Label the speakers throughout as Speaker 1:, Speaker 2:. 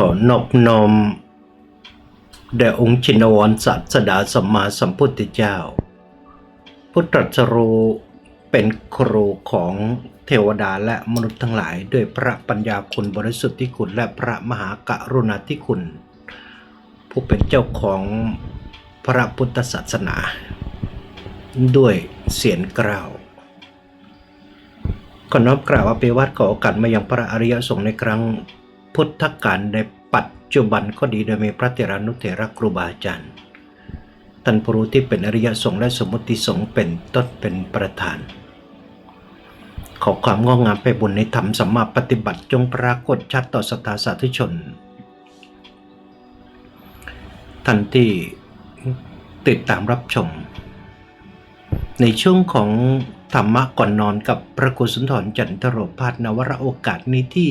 Speaker 1: ขอนอบน้อมแด่องค์ชินวรศาสดาสัมมาสัมพุทธเจ้าพุทธตรัสรู้เป็นครูของเทวดาและมนุษย์ทั้งหลาย ด้วยพระปัญญาคุณบริสุทธิคุณและพระมหากรุณาธิคุณ ผู้เป็นเจ้าของพระพุทธศาสนา ด้วยเสียงกล่าวขอน้อมกล่าวอภิวัตขอโอกาสมายังพระอริยสงฆ์ในครั้ง พุทธกาลในปัจจุบันก็ดีโดยมีพระเถรานุเถระครูบาอาจารย์ท่านผู้รู้ที่เป็นอริยสงฆ์และสมมติสงฆ์เป็นต้นเป็นประธาน ขอความงอกงามไปบุญในธรรมสัมมาปฏิบัติจงปรากฏชัดต่อสตาสาธุชน ท่านที่ติดตามรับชม ในช่วงของธรรมะก่อนนอนกับพระครูสุนทรจันทโรพาสนวรโอกาสนี้ที่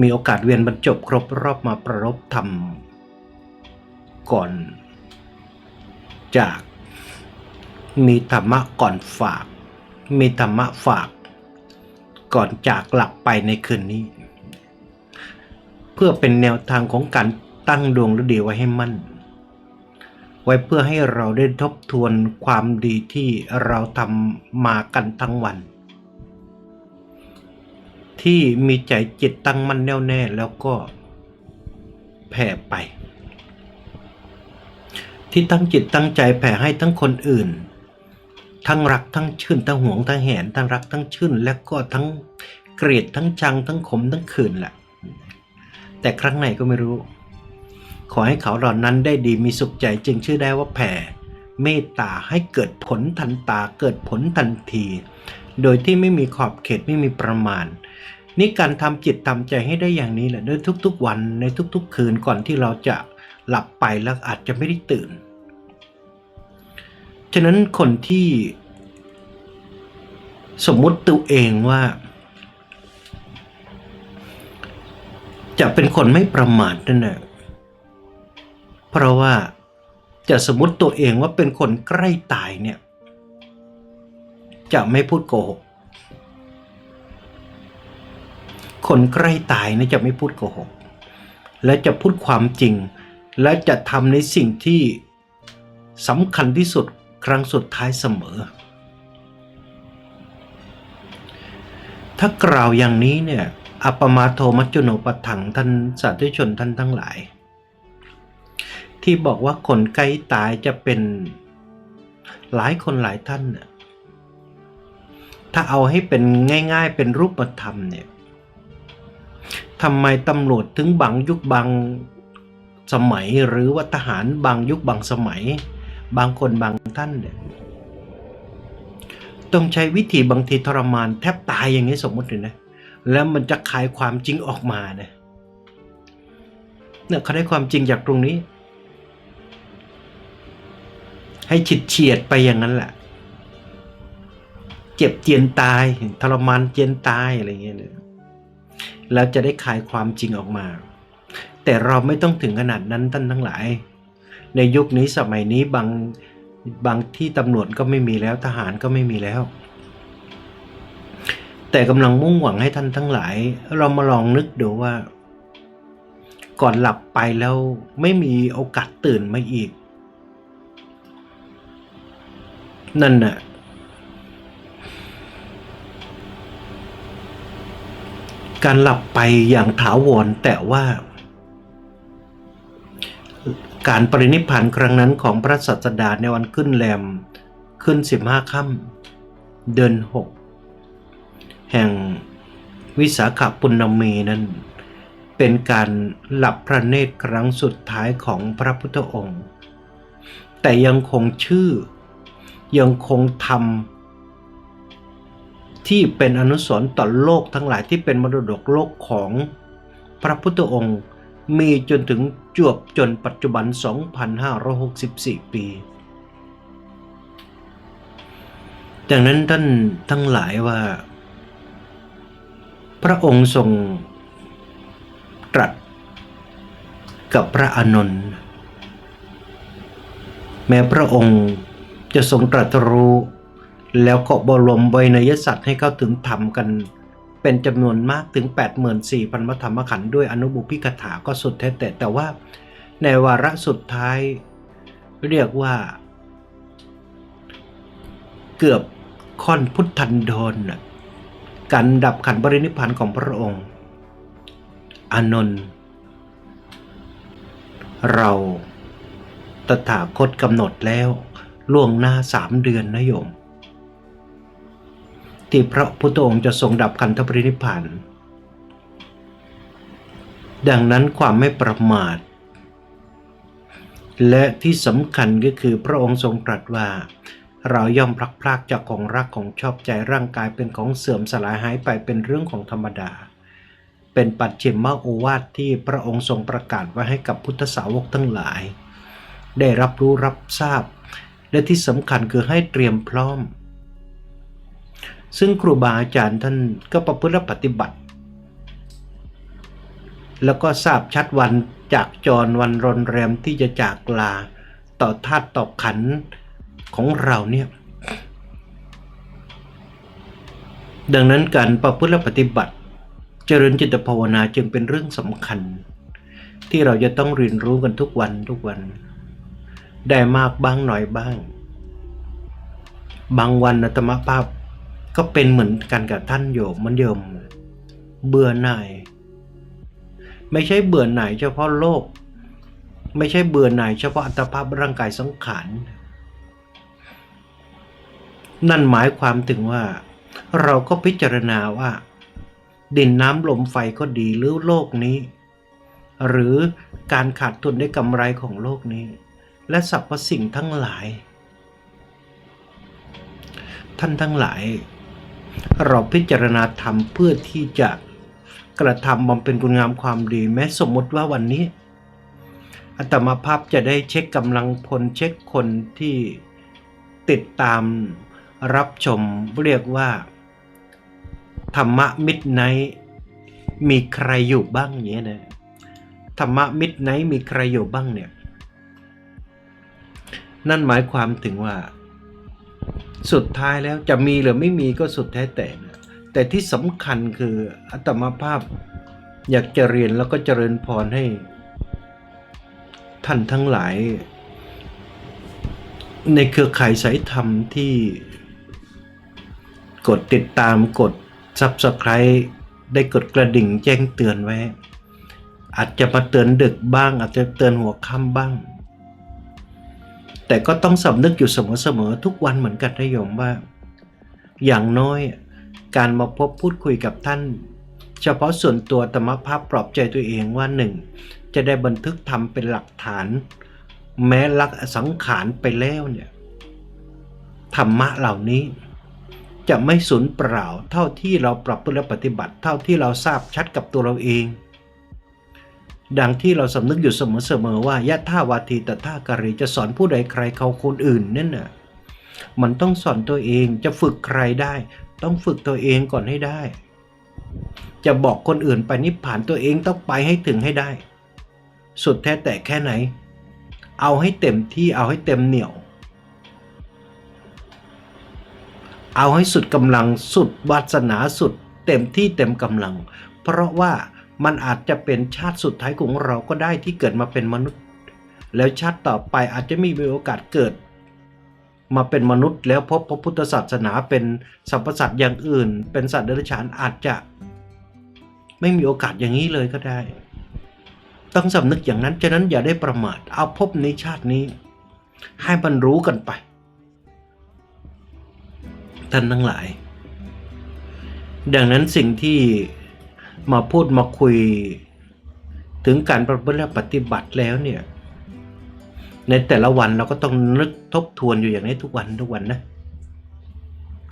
Speaker 1: มีโอกาสเวียนบรรจบครบรอบมาประรบธรรม ก่อน จาก มีธรรมะก่อนฝาก มีธรรมะฝาก ก่อนจากหลับไปในคืนนี้ เพื่อเป็นแนวทางของการตั้งดวงฤดีไว้ให้มั่น ไว้เพื่อให้เราได้ทบทวนความดีที่เราทำมากันทั้งวัน ที่มีใจจิตตั้งมั่นแน่วแน่แล้วก็แผ่ไป ที่ตั้งจิตตั้งใจแผ่ให้ทั้งคนอื่น ทั้งรักทั้งชื่นทั้งหวงทั้งแหนทั้งรักทั้งชื่น และก็ทั้งเกลียดทั้งชังทั้งขมทั้งขืนแหละแต่ครั้งไหนก็ไม่รู้ ขอให้เขาเหล่านั้นได้ดีมีสุขใจจึงชื่อได้ว่าแผ่เมตตาให้เกิดผลทันตาเกิดผลทันที โดยที่ไม่มีขอบเขตไม่มีประมาณ นี่การทำจิตทำใจให้ได้อย่างนี้แหละด้วยทุกๆวันในทุกๆ คืนก่อนที่เราจะหลับไปแล้วอาจจะไม่ได้ตื่น ฉะนั้นคนที่สมมุติตัวเองว่า จะเป็นคนไม่ประมาทนั่นแหละเพราะว่าจะสมมติตัวเองว่าเป็นคนใกล้ตายเนี่ย จะไม่พูดโกหก คนใกล้ตายเนี่ยจะไม่พูดโกหก และจะพูดความจริง และจะทำในสิ่งที่สำคัญที่สุดครั้งสุดท้ายเสมอ ถ้ากล่าวอย่างนี้เนี่ยอัปปมาโทมัจจุโนปถังท่านสาธุชนท่านทั้งหลาย ที่บอกว่าคนใกล้ตายจะเป็นหลายคนหลายท่านเนี่ยถ้าเอาให้เป็นง่าย ๆ เป็นรูปธรรมเนี่ย ทำไมตำรวจถึงบางยุคบางสมัยหรือว่าทหารบางยุคบางสมัย บางคนบางท่านเนี่ยต้องใช้วิธีบางทีทรมานแทบตายอย่างนี้สมมติเลยนะแล้วมันจะคายความจริงออกมาเนี่ยเนี่ยเขาได้ความจริงจากตรงนี้ ให้ฉิดเฉียดไปอย่างนั้นแหละเจ็บเจียนตายทรมานเจียนตายอะไรเงี้ยเนี่ย แล้วจะได้คายความจริงออกมา แต่เราไม่ต้องถึงขนาดนั้นท่านทั้งหลาย ในยุคนี้สมัยนี้บางบางที่ตำรวจก็ไม่มีแล้วทหารก็ไม่มีแล้ว แต่กำลังมุ่งหวังให้ท่านทั้งหลาย เรามาลองนึกดูว่า ก่อนหลับไปแล้วไม่มีโอกาสตื่นมาอีก นั่นน่ะ การหลับไปอย่างถาวรแต่ว่า การปรินิพพานครั้งนั้นของพระสัสดาในวันขึ้นแรมขึ้นสิบห้าค่ำเดือนหกแห่งวิสาขปุณณมีนั้น เป็นการหลับพระเนตรครั้งสุดท้ายของพระพุทธองค์ แต่ยังคงชื่อยังคงทำ ที่เป็นอนุสรณ์ต่อโลกทั้งหลายที่เป็นมรดกโลกของพระพุทธองค์ มีจนถึงจวบจนปัจจุบัน 2,564 ปีดังนั้นท่านทั้งหลายว่า พระองค์ทรงตรัสกับพระอานนท์แม้พระองค์จะทรงตรัสรู้ แล้วก็บรมไวยนยสัตว์ให้เข้าถึงธรรมกันเป็นจำนวนมากถึง 84,000พระธรรมขันธ์ด้วยอนุบุพิกถาก็สุดแท้แต่แต่ว่าในวาระสุดท้ายเรียกว่า เกือบค่อนพุทธันดรน่ะการดับขันธ์ปรินิพพานของพระองค์ อานนท์เราตถาคตกำหนดแล้วล่วงหน้าสามเดือนนะโยม ที่พระพุทธองค์จะทรงดับขันธปรินิพพาน ดังนั้นความไม่ประมาท และที่สำคัญก็คือพระองค์ทรงตรัสว่า เราย่อมพลักพรากจากของรักของชอบใจร่างกายเป็นของเสื่อมสลายหายไปเป็นเรื่องของธรรมดา เป็นปัจฉิมโอวาทที่พระองค์ทรงประกาศไว้ให้กับพุทธสาวกทั้งหลาย ได้รับรู้รับทราบ และที่สำคัญคือให้เตรียมพร้อม ซึ่งครูบาอาจารย์ท่านก็ประพฤติปฏิบัติ แล้วก็ทราบชัดวันจากจรวันรนแรมที่จะจากลาต่อธาตุต่อขันของเราเนี่ยดังนั้นการประพฤติปฏิบัติ เจริญจิตภาวนาจึงเป็นเรื่องสำคัญ ที่เราจะต้องเรียนรู้กันทุกวันทุกวัน ได้มากบ้างหน่อยบ้าง บางวันอาตมาภาพ ก็เป็นเหมือนกันกับท่านโยมมันโยมเบื่อหน่าย ไม่ใช่เบื่อหน่ายเฉพาะโลก ไม่ใช่เบื่อหน่ายเฉพาะอัตภาพร่างกายสังขารนั่นหมายความถึงว่า เราก็พิจารณาว่า ดินน้ำลมไฟก็ดีหรือโลกนี้ หรือการขาดทุนได้กำไรของโลกนี้ และสรรพสิ่งทั้งหลาย ท่านทั้งหลาย เราพิจารณาธรรมเพื่อที่จะกระทำบำเพ็ญคุณงามความดี แม้สมมติว่าวันนี้อัตมาภาพจะได้เช็คกำลังพลเช็คคนที่ติดตามรับชมเรียกว่า ธรรมะมิดไนมีใครอยู่บ้างเนี้ยนะธรรมะมิดไนมีใครอยู่บ้างเนี่ย นั่นหมายความถึงว่า สุดท้ายแล้วจะมีหรือไม่มีก็สุดแท้แต่ แต่ที่สำคัญคืออัตมาภาพอยากจะเรียนแล้วก็เจริญพรให้ ท่านทั้งหลาย ในเครือข่ายสายธรรมที่กดติดตามกด Subscribe ได้กดกระดิ่งแจ้งเตือนไว้ อาจจะมาเตือนดึกบ้าง อาจจะเตือนหัวค่ำบ้าง แต่ก็ต้องสำนึกอยู่เสมอๆทุกวันเหมือนกันนะโยมว่า อย่างน้อยการมาพบพูดคุยกับท่าน เฉพาะส่วนตัวธรรมภาพปลอบใจตัวเองว่าหนึ่งจะได้บันทึกทำเป็นหลักฐาน แม้ลักสังขารไปแล้วเนี่ยธรรมะเหล่านี้ จะไม่สูญเปล่าเท่าที่เราปรับพฤติปฏิบัติ เท่าที่เราทราบชัดกับตัวเราเอง ดังที่เราสำนึกอยู่เสมอๆว่ายะท่าวาทีตท่าการีจะสอนผู้ใดใครเขาคนอื่นนั่นน่ะมันต้องสอนตัวเองจะฝึกใครได้ ต้องฝึกตัวเองก่อนให้ได้ จะบอกคนอื่นไปนิพพานตัวเองต้องไปให้ถึงให้ได้ สุดแท้แต่แค่ไหน เอาให้เต็มที่เอาให้เต็มเหนี่ยว เอาให้สุดกำลังสุดวาสนาสุด เต็มที่เต็มกำลัง เพราะว่า มันอาจจะเป็นชาติสุดท้ายของเราก็ได้ที่เกิดมาเป็นมนุษย์ แล้วชาติต่อไปอาจจะไม่มีโอกาสเกิด มาเป็นมนุษย์ แล้วพบพระพุทธศาสนาเป็นสรรพสัตว์อย่างอื่น เป็นสัตว์เดรัจฉานอาจจะ ไม่มีโอกาสอย่างนี้เลยก็ได้ ต้องสำนึกอย่างนั้นฉะนั้นอย่าได้ประมาทเอาพบในชาตินี้ ให้มันรู้กันไปท่านทั้งหลาย ดังนั้นสิ่งที่ มาพูดมาคุย ถึงการประพฤติและปฏิบัติแล้วเนี่ย ในแต่ละวันเราก็ต้องนึกทบทวนอยู่อย่างนี้ทุกวันทุกวันนะ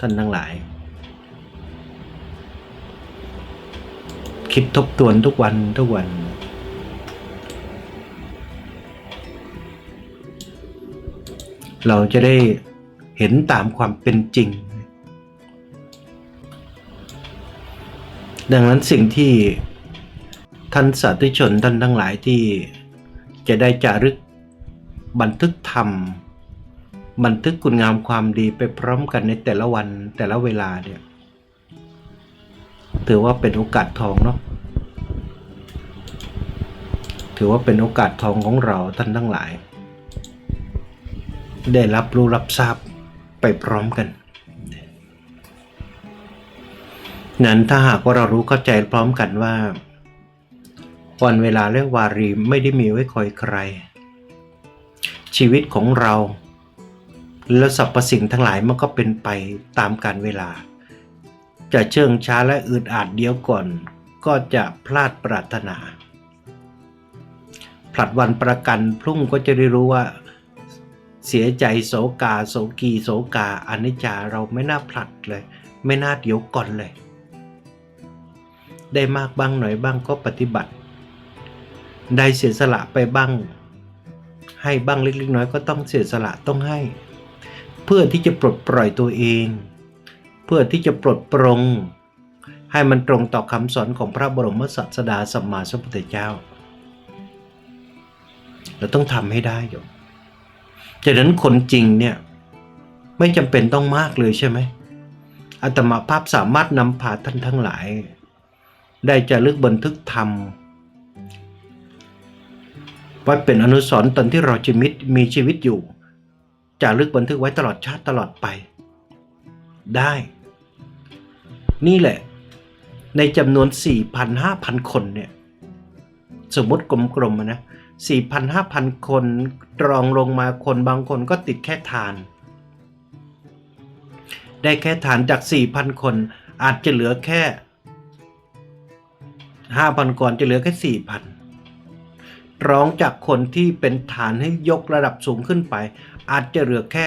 Speaker 1: ท่านทั้งหลาย คิดทบทวนทุกวันทุกวันเราจะได้เห็นตามความเป็นจริง ดังนั้นสิ่งที่ท่านสาธุชนท่านทั้งหลายที่จะได้จารึกบันทึกธรรม บันทึกคุณงามความดีไปพร้อมกันในแต่ละวันแต่ละเวลาเนี่ยถือว่าเป็นโอกาสทองเนาะถือว่าเป็นโอกาสทองของเราท่านทั้งหลาย ได้รับรู้รับทราบไปพร้อมกัน นั้นถ้าหากว่าเรารู้เข้าใจพร้อมกันว่า วันเวลาและวารีไม่ได้มีไว้คอยใคร ชีวิตของเรา และสรรพสิ่งทั้งหลายมันก็เป็นไปตามการเวลา จะเชื่องช้าและอึดอัดเดียวก่อน ก็จะพลาดปรารถนาผลัดวันประกันพรุ่งก็จะได้รู้ว่า เสียใจโศกาโศกีโศกาอนิจจาเราไม่น่าผลัดเลย ไม่น่าเดี๋ยวก่อนเลย ได้มากบ้างหน่อยบ้างก็ปฏิบัติ ได้เสียสละไปบ้าง ให้บ้างเล็กๆน้อยก็ต้องเสียสละต้องให้ เพื่อที่จะปลดปล่อยตัวเอง เพื่อที่จะปลดปรงให้มันตรงต่อคำสอนของพระบรมศาสดาสัมมาสัมพุทธเจ้า เราต้องทำให้ได้อยู่จากนั้นคนจริงเนี่ยไม่จำเป็นต้องมากเลยใช่ไหมอาตมาภาพสามารถนำพาท่านทั้งหลาย ได้จะลึกบันทึกธรรมไว้เป็นอนุสรณ์ตอนที่เราชีวิตมีชีวิตอยู่จะลึกบันทึกไว้ตลอดชาติตลอดไป ได้ นี่แหละ ในจำนวน 4,000-5,000 คนเนี่ย สมมติกลมๆอะนะ4,000-5,000 คนตรองลงมาคนบางคนก็ติดแค่ทาน ได้แค่ทานจาก 4,000 คนอาจจะเหลือแค่ 5,000ก่อนจะเหลือแค่4,000ร้องจากคนที่เป็นฐานให้ยกระดับสูงขึ้นไป อาจจะเหลือแค่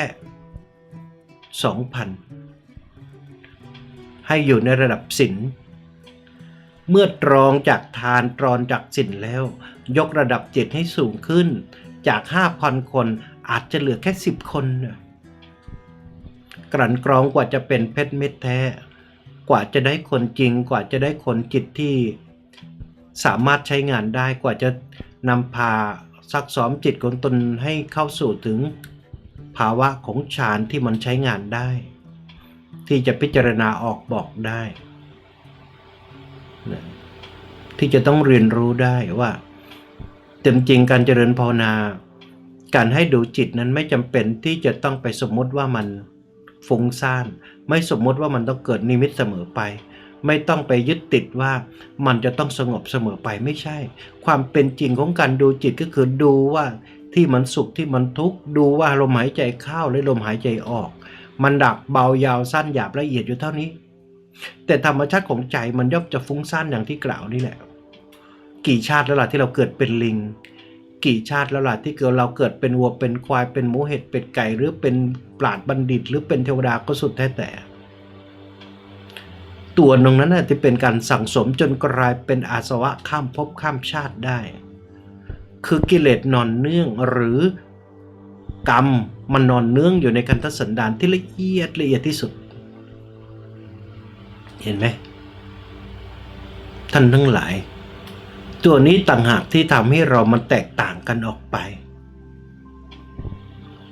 Speaker 1: 2,000ให้อยู่ในระดับศีลเมื่อตรองจากทานตรอนจากศีลแล้ว ยกระดับจิตให้สูงขึ้น จาก 5,000 คนอาจจะเหลือแค่ 10 คน กลั่นกรองกว่าจะเป็นเพชรเม็ดแท้ กว่าจะได้คนจริงกว่าจะได้คนจิตที่ สามารถใช้งานได้กว่าจะนำพาซักซ้อมจิตของตนให้เข้าสู่ถึง ภาวะของฌานที่มันใช้งานได้ ที่จะพิจารณาออกบอกได้นะที่จะต้องเรียนรู้ได้ว่าเต็มจริงการเจริญภาวนา การให้ดูจิตนั้นไม่จำเป็นที่จะต้องไปสมมติว่ามันฟุ้งซ่าน ไม่สมมติว่ามันต้องเกิดนิมิตเสมอไป ไม่ต้องไปยึดติดว่ามันจะต้องสงบเสมอไปไม่ใช่ ความเป็นจริงของการดูจิตก็คือดูว่าที่มันสุขที่มันทุกข์ดูว่าลมหายใจเข้าและลมหายใจออก มันดักเบายาวสั้นหยาบละเอียดอยู่เท่านี้ แต่ธรรมชาติของใจมันย่อมจะฟุ้งซ่านอย่างที่กล่าวนี่แหละ กี่ชาติแล้วล่ะที่เราเกิดเป็นลิง กี่ชาติแล้วล่ะที่เกิดเราเกิดเป็นวัวเป็นควายเป็นหมูเห็ดเป็ดไก่ หรือเป็นปราดบัณฑิต หรือเป็นเทวดาก็สุดแท้แต่ ตัวตรงนั้นน่ะที่เป็นการสั่งสมจนกลายเป็นอาสวะข้ามภพข้ามชาติได้ คือกิเลสนอนเนื่องหรือกรรมมันนอนเนื่องอยู่ในคันธสันดานที่ละเอียดละเอียดที่สุด เห็นไหมท่านทั้งหลาย ตัวนี้ต่างหากที่ทำให้เรามันแตกต่างกันออกไป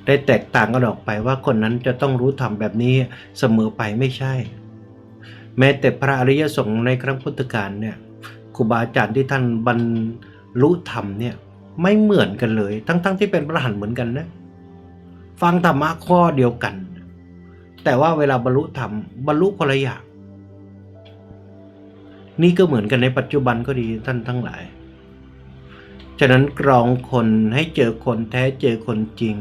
Speaker 1: ได้แตกต่างกันออกไปว่าคนนั้นจะต้องรู้ธรรมแบบนี้เสมอไปไม่ใช่ แม้แต่พระอริยสงฆ์ในครั้งพุทธกาลเนี่ยครูบาอาจารย์ที่ท่านบรรลุธรรมเนี่ยไม่เหมือนกันเลย ทั้งๆทที่เป็นพระหันเหมือนกันนะฟังธรรมะข้อเดียวกัน แต่ว่าเวลาบรรลุธรรมบรรลุคนละอย่างนี่ก็เหมือนกันในปัจจุบันก็ดีท่านทั้งหลาย ฉะนั้นกรองคนให้เจอคนแท้เจอคนจริง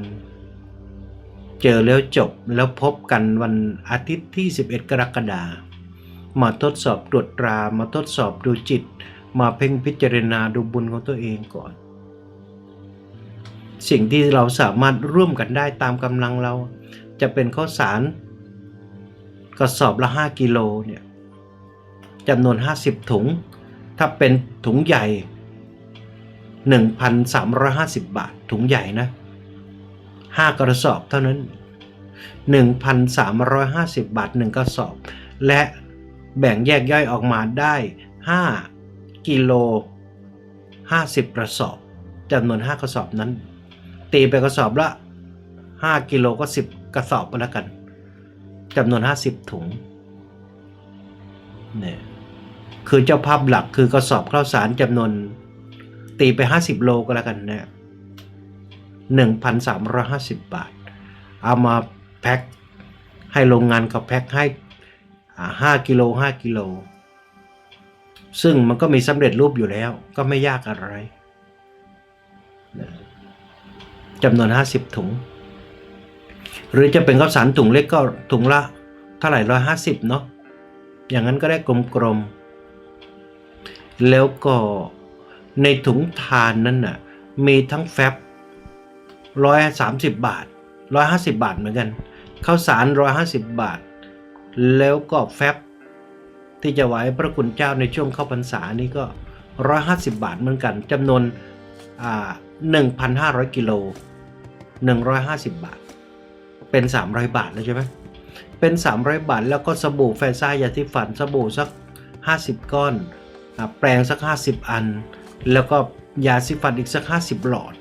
Speaker 1: เจอแล้วจบแล้วพบกันวันอาทิตย์ที่ 11 กรกฎาคม มาทดสอบตรวจตรา มาทดสอบดูจิต มาเพ่งพิจารณาดูบุญของตัวเองก่อน สิ่งที่เราสามารถร่วมกันได้ตามกำลังเรา จะเป็นข้าวสารกระสอบละ 5 กิโลเนี่ยจำนวน 50 ถุง ถ้าเป็นถุงใหญ่ 1,350 บาท ถุงใหญ่นะ5กระสอบเท่านั้น 1,350 บาท 1 กระสอบ และ แบ่งแยกย่อยออกมาได้ 5 กิโล 50 กระสอบจำนวน 5 กระสอบนั้น ตีไปกระสอบละ 5 กิโลก็ 10 กระสอบไปแล้วกันจำนวน 50 ถุงเนี่ยคือเจ้าภาพหลักคือกระสอบข้าวสารจำนวน ตีไป 50 โลก็แล้วกันนะ1,350 บาท เอามาแพ็คให้โรงงานเขาแพ็คให้ อ่ากิโล5กิโล ซึ่งมันก็มีสำเร็จรูปอยู่แล้ว ก็ไม่ยากอะไรจำนวน 50 ถุง หรือจะเป็นข้าวสารถุงเล็กก็ถุงละเท่าไหร่ร้อยห้าสิบเนาะอย่างนั้นก็ได้กลมๆ แล้วก็ในถุงทานนั้นน่ะมีทั้งแฟบร้อยสามสิบบาทร้อยห้าสิบบาทเหมือนกันข้าวสารร้อยห้าสิบบาท แล้วก็แฟบที่จะไหวพระคุณเจ้าในช่วงเข้าพรรษานี่ก็ร้อยห้าสิบบาทเหมือนกันจำนวนอ่าหนึ่งพันห้าร้อยกิโลหนึ่งร้อยห้าสิบบาท เป็นสามร้อยบาทแล้วใช่ไหมเป็น 300 บาทแล้วก็สบู่แฟซ่ายาที่ฝันสบู่สัก 50 ก้อนอแปรงสัก 50 อัน แล้วก็ยาสีฟันอีกสัก 50 หลอด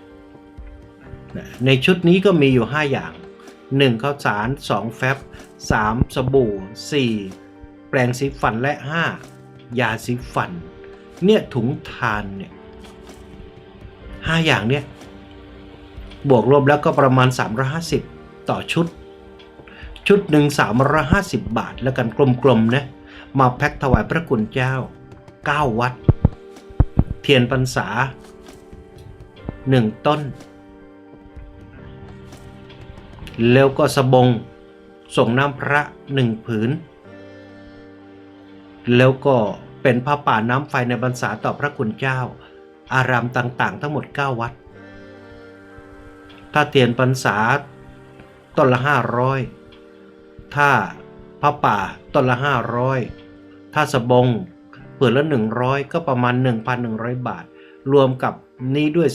Speaker 1: ในชุดนี้ก็มีอยู่ 5 อย่าง 1 ข้าวสาร 2 แฟบ 3 สบู่ 4 แปรงสีฟันและ 5 ยาสีฟัน เนี่ยถุงทานเนี่ย5อย่างเนี่ยบวกรวมแล้วก็ประมาณ 350 ต่อชุด ชุดหนึ่ง350 บาท แล้วกันกลมๆนะมาแพ็คถวายพระคุณเจ้า 9 วัด เทียนพรรษา 1 ต้น แล้วก็สบง ส่งน้ำพระหนึ่งผืน แล้วก็เป็นผ้าป่าน้ำไฟในพรรษาต่อพระคุณเจ้า อารามต่างๆ ทั้งหมด 9 วัด ถ้าเทียนพรรษาต้นละ500ถ้าพระป่าต้นละ500ถ้าสบงเผื่อละ100ก็ประมาณ 1,100 บาท รวมกับนี้ด้วย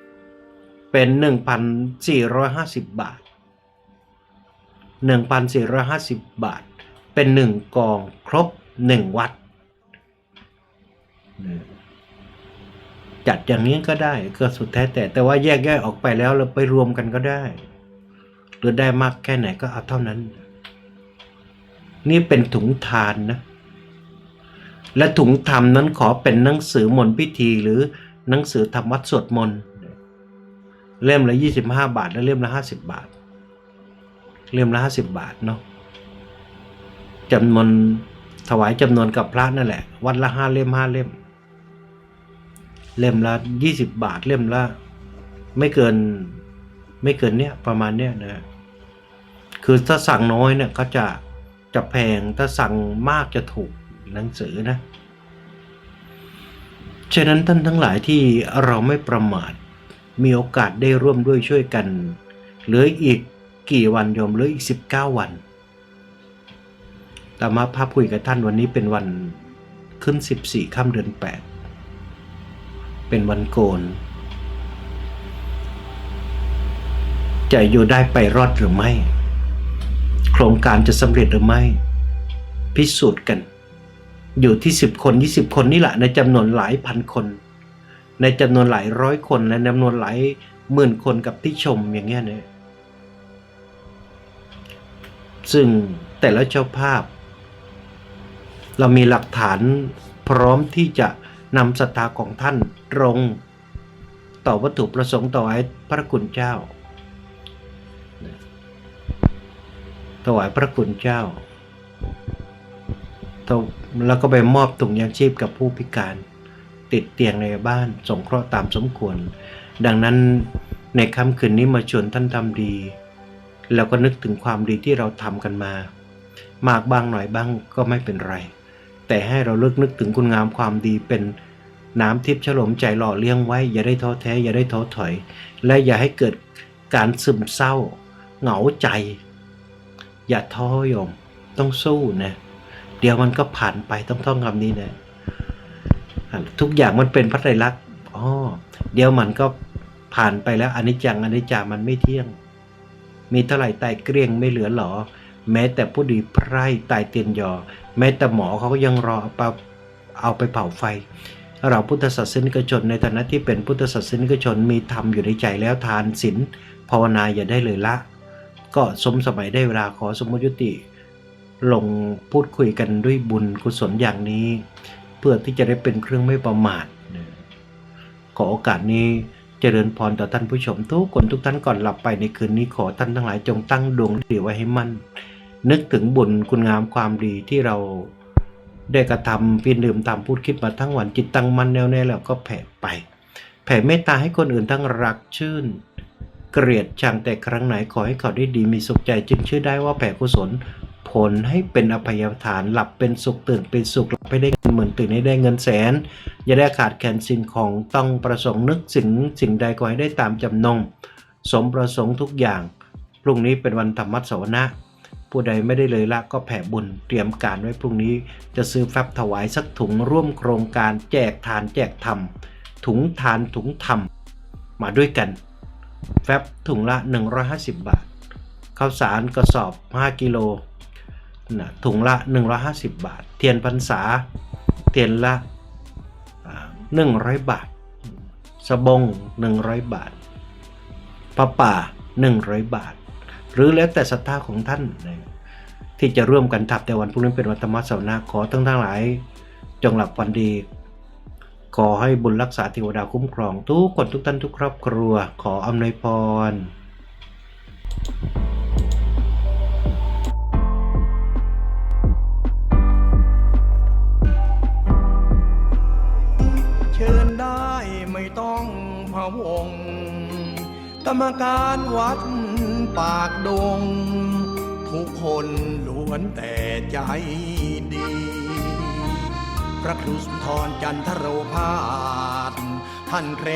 Speaker 1: 350 เป็น 1,450 บาท 1,450 บาท เป็น 1 กองครบ 1 วัด จัดอย่างนี้ก็ได้ก็สุดแท้แต่แต่ว่าแยกแย่อออกไปแล้วเราไปรวมกันก็ได้หรือได้มากแค่ไหนก็เอาเท่านั้น นี่เป็นถุงทานนะ และถุงธรรมนั้นขอเป็นหนังสือมนต์พิธีหรือหนังสือธรรมวัดสวดมนต์เล่มละ 25 บาท และเล่มละ 50 บาท เล่มละ50บบาทเนาะจำนวนถวายจำนวนกับพระนั่นแหละ วัดละห้าเล่มห้าเล่ม เล่มละ20บาทเล่มละไม่เกินไม่เกินเนี้ยประมาณเนี้ยนะคือถ้าสั่งน้อยเนี่ยก็จะจะแพงถ้าสั่งมากจะถูกหนังสือนะฉะนั้นท่านทั้งหลายที่เราไม่ประมาทมีโอกาสได้ร่วมด้วยช่วยกัน เหลืออีก กี่วันโยมเหลืออีก 19 วันตามาภาพคุยกับท่านวันนี้เป็นวันขึ้น 14ค่ำเดือน 8 เป็นวันโกน จะอยู่ได้ไปรอดหรือไม่ โครงการจะสำเร็จหรือไม่ พิสูจน์กัน อยู่ที่ 10 คน 20 คนนี่แหละในจำนวนหลายพันคน ในจำนวนหลายร้อยคนในจำนวนหลายหมื่นคนกับที่ชมอย่างเงี้ยเนี่ย ซึ่งแต่ละเจ้าภาพ เรามีหลักฐานพร้อมที่จะนำศรัทธาของท่านตรง ต่อวัตถุประสงค์ต่อไว้พระคุณเจ้าถวายพระคุณเจ้า แล้วก็ไปมอบถุงยางชีพกับผู้พิการ ติดเตียงในบ้านสงเคราะห์ตามสมควร ดังนั้นในค่ำคืนนี้มาชวนท่านทำดี แล้วก็นึกถึงความดีที่เราทำกันมา มากบ้างหน่อยบ้างก็ไม่เป็นไร แต่ให้เราเลิกนึกถึงคุณงามความดีเป็นน้ำทิพย์ฉลมใจหล่อเลี้ยงไว้ อย่าได้ท้อแท้ อย่าได้ท้อถอย และอย่าให้เกิดการซึมเศร้า เหงาใจ อย่าท้อยมต้องสู้นะเดี๋ยวมันก็ผ่านไปต้องท่องคำนี้นะทุกอย่างมันเป็นพระไตรลักษณ์อ๋อเดี๋ยวมันก็ผ่านไปแล้วอนิจจังอนิจจามันไม่เที่ยง มีเท่าไหร่ตายเกลี้ยงไม่เหลือหรอ แม้แต่ผู้ดีไพร่ตายเตียนยอ แม้แต่หมอเขาก็ยังรอเอาไปเอาไปเผาไฟ เราพุทธศาสนิกชนในฐานะที่เป็นพุทธศาสนิกชนมีธรรมอยู่ในใจแล้วทานศีลภาวนาอย่าได้เลยละ ก็สมสมัยได้เวลาขอสมมติยุติ ลงพูดคุยกันด้วยบุญกุศลอย่างนี้ เพื่อที่จะได้เป็นเครื่องไม่ประมาทขอโอกาสนี้ เจริญพรต่อท่านผู้ชมทุกคนทุกท่านก่อนหลับไปในคืนนี้ขอท่านทั้งหลายจงตั้งดวงดีไว้ให้มั่น นึกถึงบุญคุณงามความดีที่เราได้กระทำพียรดื่มตามพูดคิดมาทั้งวันจิตตั้งมั่นแน่วแน่แล้วก็แผ่ไป แผ่เมตตาให้คนอื่นทั้งรักชื่น เกลียดชังแต่ครั้งไหนขอให้เขาได้ดีมีสุขใจจึงชื่อได้ว่าแผ่กุศล ผลให้เป็นอภัยทาน หลับเป็นสุขตื่นเป็นสุขหลับให้ได้เงินหมื่นตื่นให้ได้เงินแสน อย่าได้ขาดแคลนสิ่งของต้องประสงค์นึกสิ่งสิ่งใดขอให้ได้ตามจำนง สมประสงค์ทุกอย่าง พรุ่งนี้เป็นวันธรรมสวนะผู้ใดไม่ได้เลยละก็แผ่บุญเตรียมการไว้พรุ่งนี้ จะซื้อแฟบถวายสักถุงร่วมโครงการแจกทานแจกธรรมถุงทานถุงธรรมมาด้วยกัน แฟบถุงละ 150 บาทข้าวสารกระสอบ 5 กิโล นะถุงละ 150 บาท เทียนพรรษา เทียนละอ่า100 บาท สบง 100 บาทปลาป่า 100 บาท หรือแล้วแต่ศรัทธาของท่านนะที่จะร่วมกันทับแต่วันพรุ่งนี้เป็นวันธรรมสวนาขอทั้งทั้งหลาย จงหลับฝันดี ขอให้บุญรักษาเทวดาคุ้มครอง ทุกคนทุกท่านทุกครอบครัว ขออำนวยพร
Speaker 2: วง กรรมการวัดปากดง ทุกคนล้วนแต่ใจดี พระครูสุนทรจันทโรพาสท่านเคร